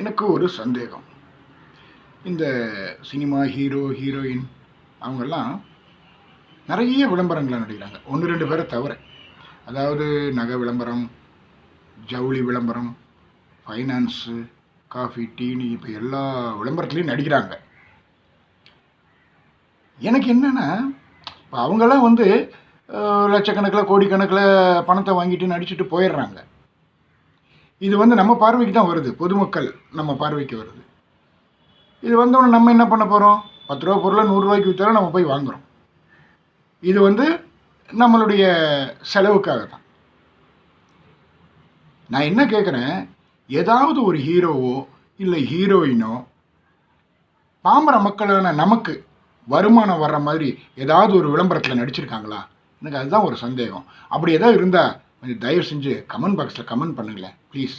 எனக்கு ஒரு சந்தேகம். இந்த சினிமா ஹீரோ ஹீரோயின் அவங்கெல்லாம் நிறைய விளம்பரங்களை நடிக்கிறாங்க. ஒன்று ரெண்டு பேரை தவிர. அதாவது நகை விளம்பரம் ஜவுளி விளம்பரம் ஃபைனான்ஸு காஃபி டீனி இப்போ எல்லா விளம்பரத்துலேயும் நடிக்கிறாங்க. எனக்கு என்னென்னா இப்போ அவங்களாம் வந்து லட்சக்கணக்கில் கோடிக்கணக்கில் பணத்தை வாங்கிட்டு நடிச்சுட்டு போயிடுறாங்க. இது வந்து நம்ம பார்வைக்கு தான் வருது. பொதுமக்கள் நம்ம பார்வைக்கு வருது. இது வந்தோடனே நம்ம என்ன பண்ண போகிறோம் பத்து ரூபா பொருளை நூறுரூவாய்க்கு விற்றாலும் நம்ம போய் வாங்குகிறோம் இது வந்து நம்மளுடைய செலவுக்காக தான். நான் என்ன கேட்குறேன் ஏதாவது ஒரு ஹீரோவோ இல்லை ஹீரோயினோ பாமர மக்களான நமக்கு வருமானம் வர்ற மாதிரி ஏதாவது ஒரு விளம்பரத்தில் நடிச்சிருக்காங்களா? எனக்கு அதுதான் ஒரு சந்தேகம். அப்படி ஏதாவது இருந்தால் தயவு செஞ்சு கமெண்ட் பாக்ஸில் கமெண்ட் பண்ணுங்களேன் ப்ளீஸ்